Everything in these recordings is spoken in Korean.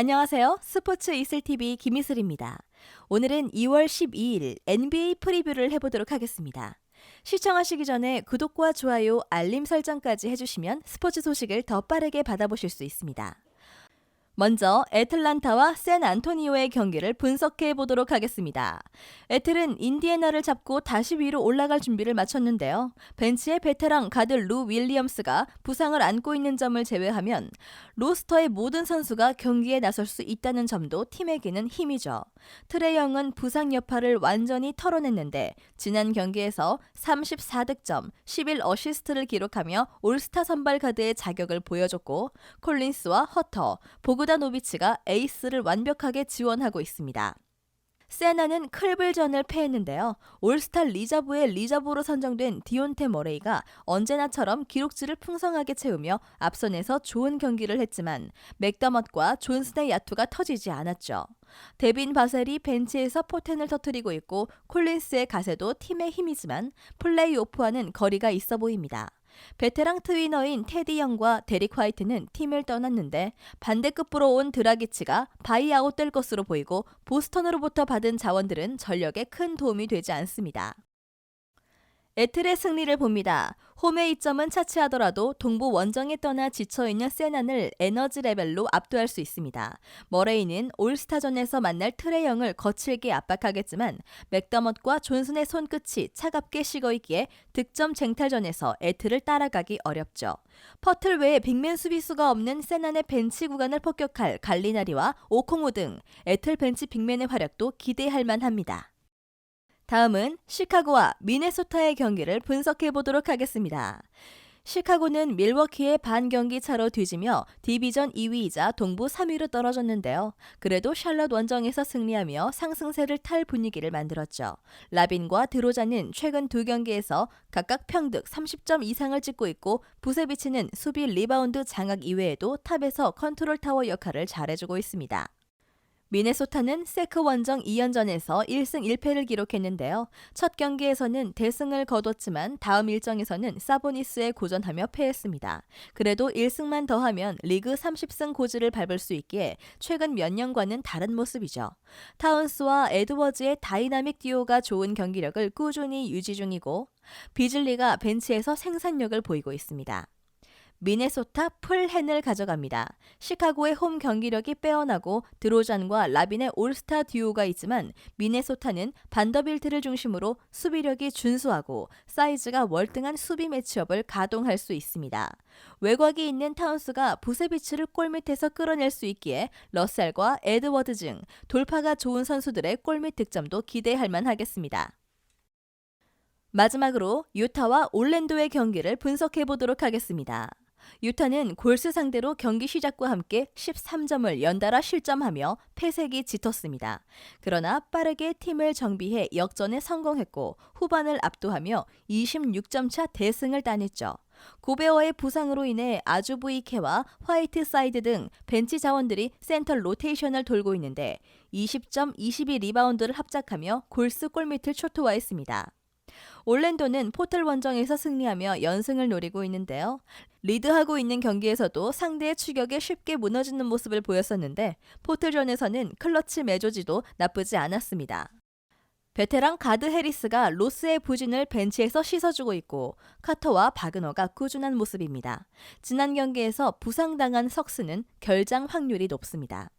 안녕하세요. 스포츠 이슬TV 김이슬입니다. 오늘은 2월 12일 NBA 프리뷰를 해보도록 하겠습니다. 시청하시기 전에 구독과 좋아요, 알림 설정까지 해주시면 스포츠 소식을 더 빠르게 받아보실 수 있습니다. 먼저 애틀란타와 샌 안토니오의 경기를 분석해 보도록 하겠습니다. 애틀은 인디애나를 잡고 다시 위로 올라갈 준비를 마쳤는데요. 벤치의 베테랑 가드 루 윌리엄스가 부상을 안고 있는 점을 제외하면 로스터의 모든 선수가 경기에 나설 수 있다는 점도 팀에게는 힘이죠. 트레영은 부상 여파를 완전히 털어냈는데 지난 경기에서 34득점, 11어시스트를 기록하며 올스타 선발 가드의 자격을 보여줬고 콜린스와 허터, 보그 다노비치가 에이스를 완벽하게 지원하고 있습니다. 세나는 클블전을 패했는데요. 올스타 리저브의 리저브로 선정된 디온테 머레이가 언제나처럼 기록지를 풍성하게 채우며 앞선에서 좋은 경기를 했지만 맥더먼과 존슨의 야투가 터지지 않았죠. 데빈 바셀이 벤치에서 포텐을 터뜨리고 있고 콜린스의 가세도 팀의 힘이지만 플레이오프와는 거리가 있어 보입니다. 베테랑 트위너인 테디 영과 데릭 화이트는 팀을 떠났는데 반대급부로 온 드라기치가 바이아웃 될 것으로 보이고 보스턴으로부터 받은 자원들은 전력에 큰 도움이 되지 않습니다. 에틀의 승리를 봅니다. 홈의 이점은 차치하더라도 동부 원정에 떠나 지쳐있는 세난을 에너지 레벨로 압도할 수 있습니다. 머레이는 올스타전에서 만날 트레영을 거칠게 압박하겠지만 맥더먼과 존슨의 손끝이 차갑게 식어있기에 득점 쟁탈전에서 에틀을 따라가기 어렵죠. 퍼틀 외에 빅맨 수비수가 없는 세난의 벤치 구간을 폭격할 갈리나리와 오콩우 등 에틀 벤치 빅맨의 활약도 기대할 만합니다. 다음은 시카고와 미네소타의 경기를 분석해 보도록 하겠습니다. 시카고는 밀워키의 반 경기 차로 뒤지며 디비전 2위이자 동부 3위로 떨어졌는데요. 그래도 샬럿 원정에서 승리하며 상승세를 탈 분위기를 만들었죠. 라빈과 드로자는 최근 두 경기에서 각각 평득 30점 이상을 찍고 있고 부세비치는 수비 리바운드 장악 이외에도 탑에서 컨트롤 타워 역할을 잘해주고 있습니다. 미네소타는 세크 원정 2연전에서 1승 1패를 기록했는데요. 첫 경기에서는 대승을 거뒀지만 다음 일정에서는 사보니스에 고전하며 패했습니다. 그래도 1승만 더하면 리그 30승 고지를 밟을 수 있기에 최근 몇 년과는 다른 모습이죠. 타운스와 에드워즈의 다이나믹 듀오가 좋은 경기력을 꾸준히 유지 중이고 비즐리가 벤치에서 생산력을 보이고 있습니다. 미네소타 풀헨을 가져갑니다. 시카고의 홈 경기력이 빼어나고 드로잔과 라빈의 올스타 듀오가 있지만 미네소타는 반더빌트를 중심으로 수비력이 준수하고 사이즈가 월등한 수비 매치업을 가동할 수 있습니다. 외곽이 있는 타운스가 부세비치를 골밑에서 끌어낼 수 있기에 러셀과 에드워드 등 돌파가 좋은 선수들의 골밑 득점도 기대할 만하겠습니다. 마지막으로 유타와 올랜도의 경기를 분석해 보도록 하겠습니다. 유타는 골스 상대로 경기 시작과 함께 13점을 연달아 실점하며 패색이 짙었습니다. 그러나 빠르게 팀을 정비해 역전에 성공했고 후반을 압도하며 26점 차 대승을 따냈죠. 고베어의 부상으로 인해 아주부이케와 화이트 사이드 등 벤치 자원들이 센터 로테이션을 돌고 있는데 20점 22 리바운드를 합작하며 골스 골밑을 초토화했습니다. 올랜도는 포털 원정에서 승리하며 연승을 노리고 있는데요. 리드하고 있는 경기에서도 상대의 추격에 쉽게 무너지는 모습을 보였었는데 포틀전에서는 클러치 매조지도 나쁘지 않았습니다. 베테랑 가드 해리스가 로스의 부진을 벤치에서 씻어주고 있고 카터와 바그너가 꾸준한 모습입니다. 지난 경기에서 부상당한 석스는 결장 확률이 높습니다.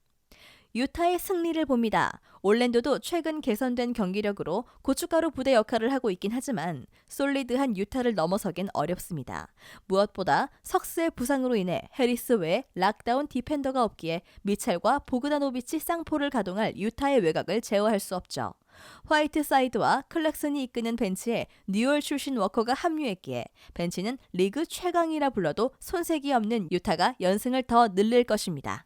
유타의 승리를 봅니다. 올랜도도 최근 개선된 경기력으로 고춧가루 부대 역할을 하고 있긴 하지만 솔리드한 유타를 넘어서긴 어렵습니다. 무엇보다 석스의 부상으로 인해 해리스 외에 락다운 디펜더가 없기에 미첼과 보그다노비치 쌍포를 가동할 유타의 외곽을 제어할 수 없죠. 화이트 사이드와 클렉슨이 이끄는 벤치에 뉴얼 출신 워커가 합류했기에 벤치는 리그 최강이라 불러도 손색이 없는 유타가 연승을 더 늘릴 것입니다.